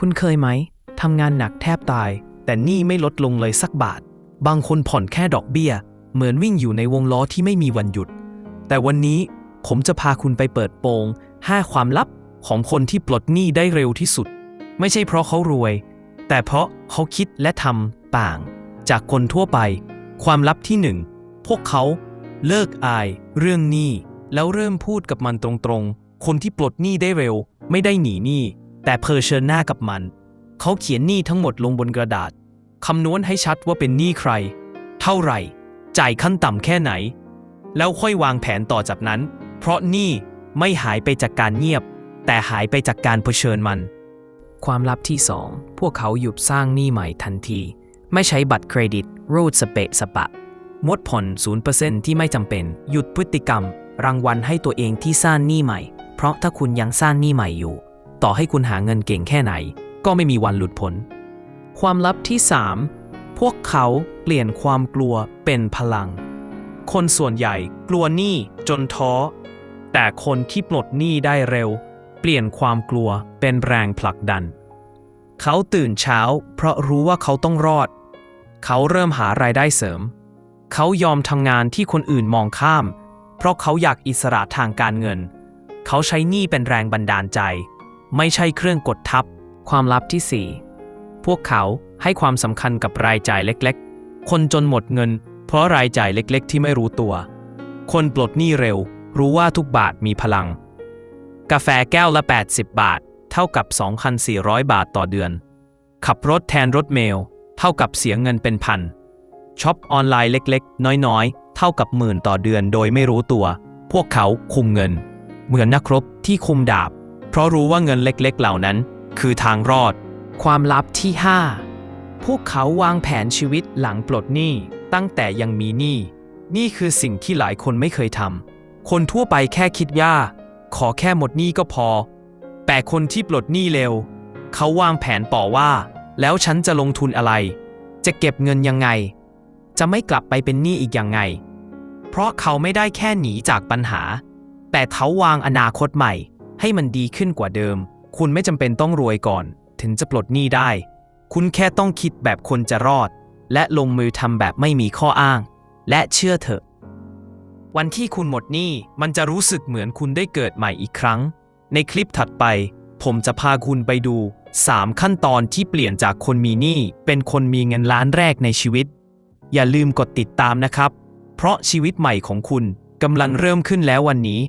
คุณเคยไหมทำงานหนักแทบตาย แต่หนี้ไม่ลดลงเลยสักบาท บางคนผ่อนแค่ดอกเบี้ย เหมือนวิ่งอยู่ในวงล้อที่ไม่มีวันหยุด แต่วันนี้ผมจะพาคุณไปเปิดโปง5ความลับของคนที่ปลดหนี้ได้เร็วที่สุด ไม่ใช่เพราะเขารวย แต่เพราะเขาคิดและทำต่าง จากคนทั่วไป ความลับที่หนึ่งพวกเขาเลิกอาย เรื่องหนี้แล้วเริ่มพูดกับมันตรงๆ คนที่ปลดหนี้ได้เร็ว ไม่ได้หนีหนี้ แต่เผชิญหน้ากับมัน เขาเขียนหนี้ทั้งหมดลงบนกระดาษคำนวณให้ชัดว่าเป็นหนี้ใคร เท่าไหร่ จ่ายขั้นต่ำแค่ไหน แล้วค่อยวางแผนต่อจากนั้น เพราะหนี้ไม่หายไปจากการเงียบ แต่หายไปจากการเผชิญมัน ความลับที่ 2 พวกเขาหยุดสร้างหนี้ใหม่ทันที ไม่ใช้บัตรเครดิต รูดสเปะสปะงดผ่อน 0%ที่ไม่จำเป็น หยุดพฤติกรรม รางวัลให้ตัวเองที่สร้างหนี้ใหม่ เพราะถ้าคุณยังสร้างหนี้ใหม่อยู่ ต่อให้คุณหาเงินเก่งแค่ไหน ก็ไม่มีวันหลุดพ้น ความลับที่ 3 พวกเขาเปลี่ยนความกลัวเป็นพลัง คนส่วนใหญ่กลัวหนี้จนท้อ แต่คนที่ปลดหนี้ได้เร็ว เปลี่ยนความกลัวเป็นแรงผลักดัน เขาตื่นเช้า เพราะรู้ว่าเขาต้องรอด เขาเริ่มหารายได้เสริม เขายอมทำงานที่คนอื่นมองข้าม เพราะเขาอยากอิสระทางการเงิน เขาใช้หนี้เป็นแรงบันดาลใจ ไม่ใช่เครื่องกดทับ ความลับที่ 4 พวกเขาให้ความสำคัญกับรายจ่ายเล็กๆ คนจนหมดเงิน เพราะรายจ่ายเล็กๆ ที่ไม่รู้ตัว คนปลดหนี้เร็ว รู้ว่าทุกบาทมีพลัง กาแฟแก้วละ 80 บาท เท่ากับ 2,400 บาทต่อเดือน ขับรถแทนรถเมล เท่ากับเสียเงินเป็นพันช็อปออนไลน์เล็กๆ น้อยๆ เท่ากับหมื่นต่อเดือนโดยไม่รู้ตัว พวกเขาคุมเงิน เหมือนนักรบที่คุมดาบ ราะรู้ว่าเงินเล็กๆเหล่านั้น คือทางรอด ความลับที่ 5 พวกเขาวางแผนชีวิตหลังปลดหนี้ตั้งแต่ยังมีหนี้นี่คือสิ่งที่หลายคนไม่เคยทำคนทั่วไปแค่คิดว่าขอแค่หมดหนี้ก็พอ แต่คนที่ปลดหนี้เร็ว เขาวางแผนต่อว่า แล้วฉันจะลงทุนอะไร จะเก็บเงินยังไง จะไม่กลับไปเป็นหนี้อีกยังไง เพราะเขาไม่ได้แค่หนีจากปัญหา แต่เขาวางอนาคตใหม่ ให้มันดีขึ้นกว่าเดิม คุณไม่จำเป็นต้องรวยก่อน ถึงจะปลดหนี้ได้ คุณแค่ต้องคิดแบบคนจะรอด และลงมือทำแบบไม่มีข้ออ้าง และเชื่อเถอะ วันที่คุณหมดหนี้มันจะรู้สึกเหมือนคุณได้เกิดใหม่อีกครั้ง ในคลิปถัดไป ผมจะพาคุณไปดู 3 ขั้นตอนที่เปลี่ยนจากคนมีหนี้เป็นคนมีเงินล้านแรกในชีวิต อย่าลืมกดติดตามนะครับ เพราะชีวิตใหม่ของคุณกำลังเริ่มขึ้นแล้ววันนี้